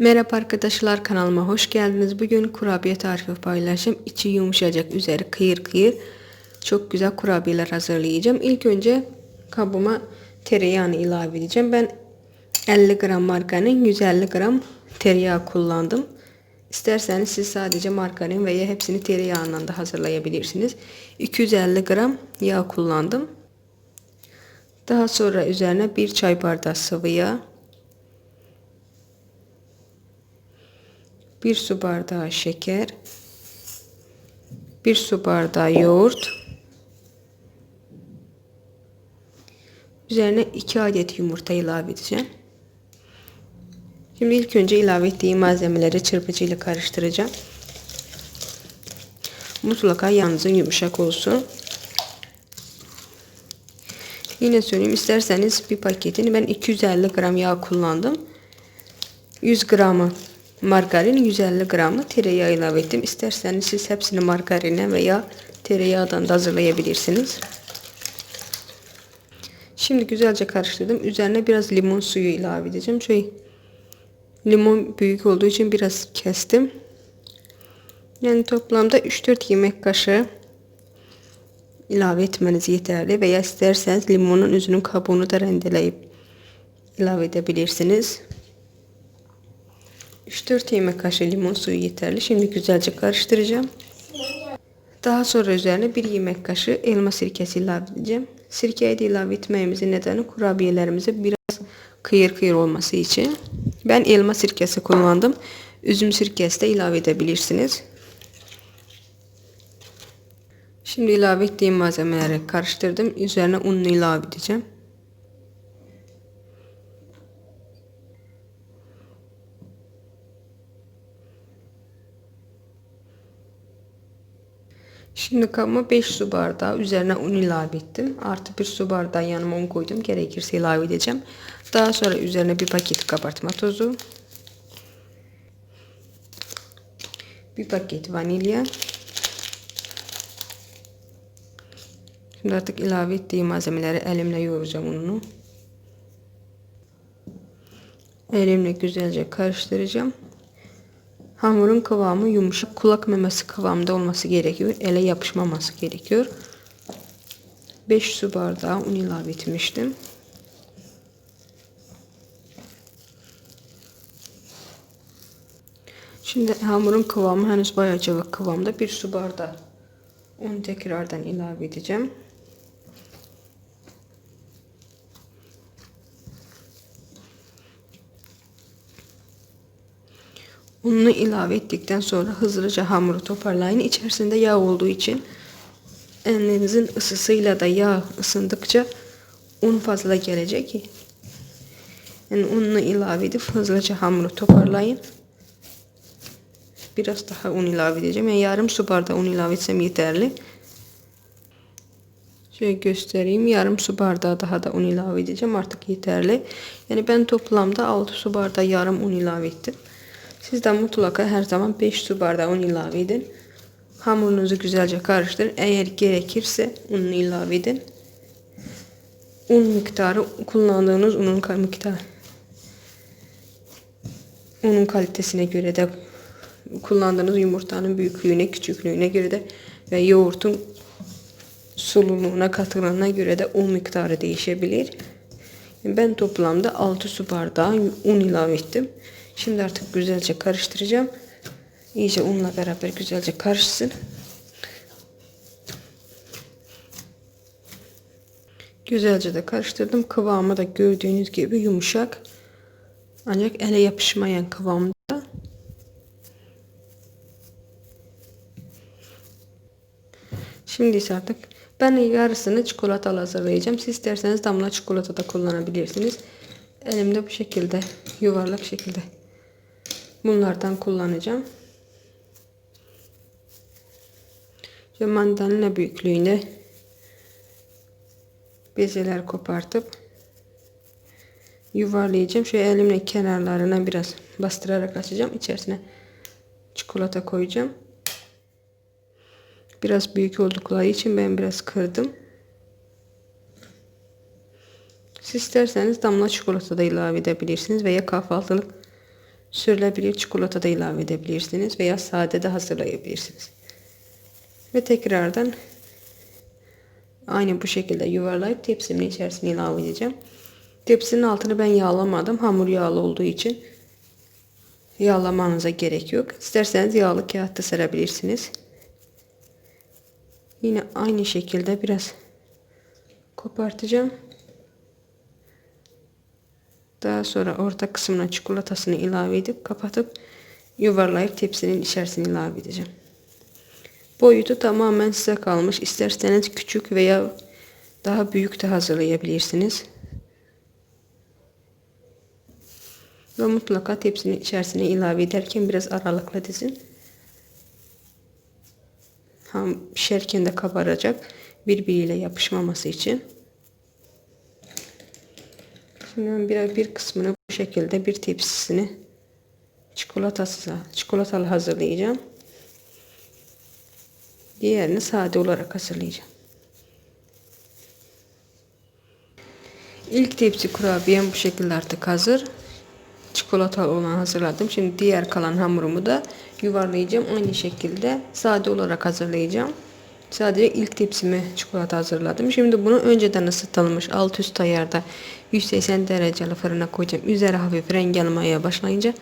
Merhaba arkadaşlar kanalıma hoş geldiniz. Bugün kurabiye tarifi paylaşım. İçi yumuşacak, üzeri kıyır kıyır. Çok güzel kurabiyeler hazırlayacağım. İlk önce kabıma tereyağını ilave edeceğim. Ben 50 gram margarin, 150 gram tereyağı kullandım. İsterseniz siz sadece margarin veya hepsini tereyağından da hazırlayabilirsiniz. 250 gram yağ kullandım. Daha sonra üzerine bir çay bardağı sıvı yağ, bir su bardağı şeker, bir su bardağı yoğurt, üzerine 2 adet yumurta ilave edeceğim. Şimdi ilk önce ilave ettiğim malzemeleri çırpıcıyla karıştıracağım. Mutlaka yağınızın yumuşak olsun. Yine söyleyeyim isterseniz bir paketini ben 250 gram yağ kullandım. 100 gramı margarin 150 gramı tereyağı ilave ettim. İsterseniz siz hepsini margarine veya tereyağından da hazırlayabilirsiniz. Şimdi güzelce karıştırdım. Üzerine biraz limon suyu ilave edeceğim. Şöyle limon büyük olduğu için biraz kestim. Yani toplamda 3-4 yemek kaşığı ilave etmeniz yeterli veya isterseniz limonun üzünün kabuğunu da rendeleyip ilave edebilirsiniz. 3-4 yemek kaşığı limon suyu yeterli. Şimdi güzelce karıştıracağım. Daha sonra üzerine 1 yemek kaşığı elma sirkesi ilave edeceğim. Sirkeyi de ilave etmemizin nedeni kurabiyelerimize biraz kıyır kıyır olması için. Ben elma sirkesi kullandım. Üzüm sirkesi de ilave edebilirsiniz. Şimdi ilave ettiğim malzemeleri karıştırdım. Üzerine ununu ilave edeceğim. Şimdi kabıma 5 su bardağı üzerine un ilave ettim. Artı 1 su bardağı yanıma un koydum. Gerekirse ilave edeceğim. Daha sonra üzerine bir paket kabartma tozu. Bir paket vanilya. Şimdi artık ilave ettiğim malzemeleri elimle yoğuracağım ununu. Elimle güzelce karıştıracağım. Hamurun kıvamı yumuşak kulak memesi kıvamda olması gerekiyor. Ele yapışmaması gerekiyor. 5 su bardağı un ilave etmiştim. Şimdi hamurun kıvamı henüz bayağı cıvık kıvamda. Bir su bardağı un tekrardan ilave edeceğim. Ununu ilave ettikten sonra hızlıca hamuru toparlayın. İçerisinde yağ olduğu için elinizin ısısıyla da yağ ısındıkça un fazla gelecek. Yani ununu ilave edip hızlıca hamuru toparlayın. Biraz daha un ilave edeceğim. Yani yarım su bardağı un ilave etsem yeterli. Şöyle göstereyim. Yarım su bardağı daha da un ilave edeceğim. Artık yeterli. Yani ben toplamda 6 su bardağı yarım un ilave ettim. Siz de mutlaka her zaman 5 su bardağı un ilave edin. Hamurunuzu güzelce karıştırın. Eğer gerekirse ununu ilave edin. Un miktarı kullandığınız unun miktarı unun kalitesine göre de kullandığınız yumurtanın büyüklüğüne, küçüklüğüne göre de ve yoğurtun sululuğuna, katılığına göre de un miktarı değişebilir. Ben toplamda 6 su bardağı un ilave ettim. Şimdi artık güzelce karıştıracağım. İyice unla beraber güzelce karışsın. Güzelce de karıştırdım. Kıvamı da gördüğünüz gibi yumuşak. Ancak ele yapışmayan kıvamda. Şimdi ise artık ben yarısını çikolata hazırlayacağım. Siz isterseniz damla çikolata da kullanabilirsiniz. Elimde bu şekilde yuvarlak şekilde bunlardan kullanacağım. Ve mandalina büyüklüğünde bezeler kopartıp yuvarlayacağım. Şöyle elimle kenarlarına biraz bastırarak açacağım. İçerisine çikolata koyacağım. Biraz büyük oldukları için ben biraz kırdım. Siz isterseniz damla çikolata da ilave edebilirsiniz veya kahvaltılık sürülebilir çikolata da ilave edebilirsiniz veya sade de hazırlayabilirsiniz. Ve tekrardan aynı bu şekilde yuvarlayıp tepsimin içerisine ilave edeceğim. Tepsinin altını ben yağlamadım. Hamur yağlı olduğu için yağlamanıza gerek yok. İsterseniz yağlı kağıtta serebilirsiniz. Yine aynı şekilde biraz kopartacağım. Daha sonra orta kısmına çikolatasını ilave edip kapatıp yuvarlayıp tepsinin içerisine ilave edeceğim. Boyutu tamamen size kalmış. İsterseniz küçük veya daha büyük de hazırlayabilirsiniz. Ve mutlaka tepsinin içerisine ilave ederken biraz aralıkla dizin. Ham pişerken de kabaracak. Birbiriyle yapışmaması için. Ben bir, bir kısmını bu şekilde bir tepsisini çikolatası, çikolatalı hazırlayacağım. Diğerini sade olarak hazırlayacağım. İlk tepsi kurabiyem bu şekilde artık hazır. Çikolatalı olan hazırladım. Şimdi diğer kalan hamurumu da yuvarlayacağım. Aynı şekilde sade olarak hazırlayacağım. Sadece ilk tepsimi çikolata hazırladım. Şimdi bunu önceden ısıtılmış alt üst ayarda 180 dereceli fırına koyacağım. Üzeri hafif renk almaya başlayınca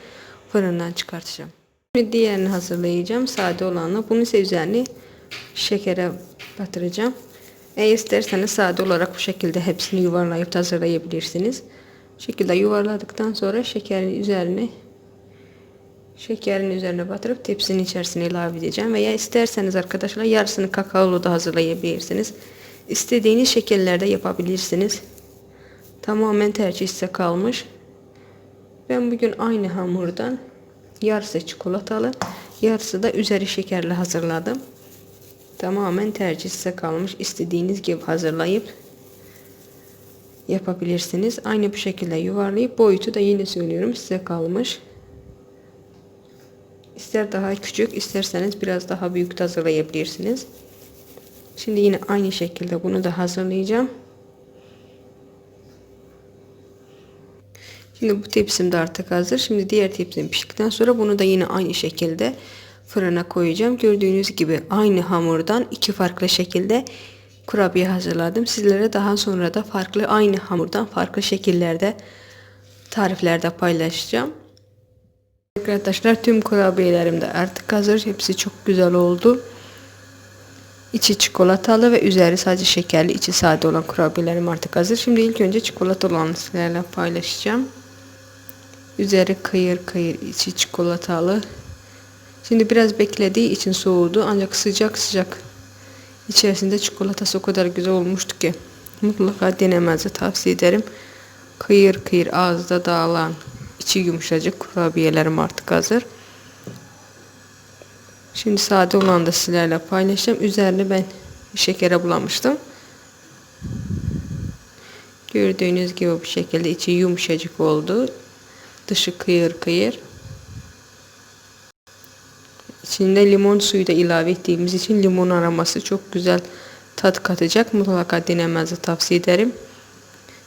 fırından çıkartacağım. Şimdi diğerini hazırlayacağım. Sade olanı. Bunu ise üzerine şekere batıracağım. Eğer isterseniz sade olarak bu şekilde hepsini yuvarlayıp hazırlayabilirsiniz. Bu şekilde yuvarladıktan sonra şekerin üzerine şekerin üzerine batırıp tepsinin içerisine ilave edeceğim. Veya isterseniz arkadaşlar yarısını kakaolu da hazırlayabilirsiniz. İstediğiniz şekillerde yapabilirsiniz. Tamamen tercih size kalmış. Ben bugün aynı hamurdan yarısı çikolatalı, yarısı da üzeri şekerli hazırladım. Tamamen tercih size kalmış. İstediğiniz gibi hazırlayıp yapabilirsiniz. Aynı bu şekilde yuvarlayıp boyutu da yine söylüyorum size kalmış. İster daha küçük isterseniz biraz daha büyük de hazırlayabilirsiniz. Şimdi yine aynı şekilde bunu da hazırlayacağım. Şimdi bu tepsim de artık hazır. Şimdi diğer tepsim piştikten sonra bunu da yine aynı şekilde fırına koyacağım. Gördüğünüz gibi aynı hamurdan iki farklı şekilde kurabiye hazırladım. Sizlere daha sonra da farklı aynı hamurdan farklı şekillerde tariflerde paylaşacağım. Arkadaşlar tüm kurabiyelerim de artık hazır. Hepsi çok güzel oldu. İçi çikolatalı ve üzeri sadece şekerli, içi sade olan kurabiyelerim artık hazır. Şimdi ilk önce çikolata olanı sizlerle paylaşacağım. Üzeri kıyır kıyır, içi çikolatalı. Şimdi biraz beklediği için soğudu ancak sıcak sıcak içerisinde çikolatası o kadar güzel olmuştu ki mutlaka denemenizi tavsiye ederim. Kıyır kıyır ağızda dağılan içi yumuşacık kurabiyelerim artık hazır. Şimdi sade olan da sizlerle paylaşacağım. Üzerine ben şekere bulamıştım. Gördüğünüz gibi bu şekilde içi yumuşacık oldu. Dışı kıyır kıyır. İçinde limon suyu da ilave ettiğimiz için limon aroması çok güzel tat katacak. Mutlaka denemenizi tavsiye ederim.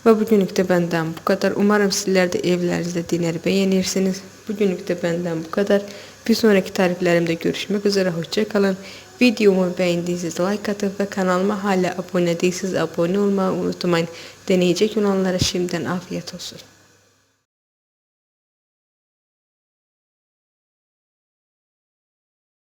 Ve bugünlük de benden bu kadar. Umarım sizler de evlerinizde dener beğenirsiniz. Bugünlük de benden bu kadar. Bir sonraki tariflerimde görüşmek üzere. Hoşçakalın. Videomu beğendiyseniz like atıp ve kanalıma hala abone değilseniz abone olmayı unutmayın. Deneyecek olanlara şimdiden afiyet olsun.